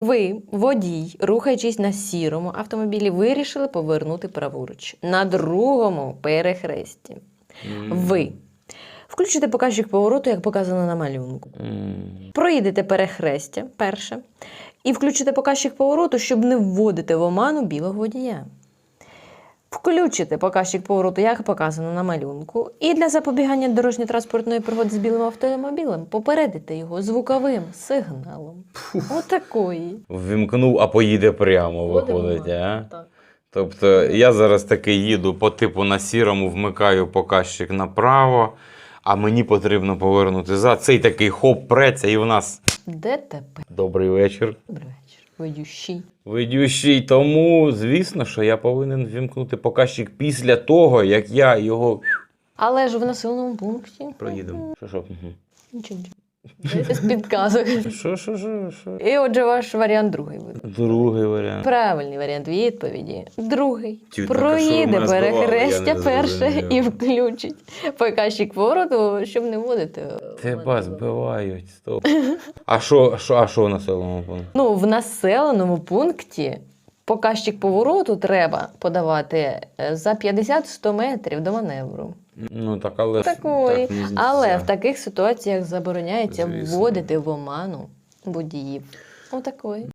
Ви, водій, рухаючись на сірому автомобілі, вирішили повернути праворуч на другому перехресті. Ви включите показчик повороту, як показано на малюнку. Mm. Проїдете перехрестя перше і включите показчик повороту, щоб не вводити в оману білого водія. Включите показчик повороту, як показано на малюнку, і для запобігання дорожньо-транспортної пригоди з білим автомобілем попередите його звуковим сигналом. Отакої. Ввімкнув, а поїде прямо, виходить, а? Тобто я зараз таки їду по типу на сірому, вмикаю показчик направо, а мені потрібно повернути за. Цей такий хоп преться, і в нас ДТП. добрий вечір. Добрий вечір. Ведющий. Ведющий, тому звісно, що я повинен ввімкнути показчик після того, як я його Але ж в населеному пункті. проїдемо. Що, що? Мгм. Нічого. Без підказок. Що, що, що, що? І отже, ваш варіант другий буде. Другий варіант. Правильний варіант відповіді. Другий. Ті, так, а що ви Проїде мене перехрестя Я не перше зрозумів. і включить показчик повороту, щоб не вводити. Тебе збивають, стоп. А що, що, а що в населеному пункті? Ну, в населеному пункті показчик повороту треба подавати е, за 50-100 метрів до маневру. Ну так, але Такої. так Але в таких ситуаціях забороняється Звісно. вводити в оману водіїв. Отакої.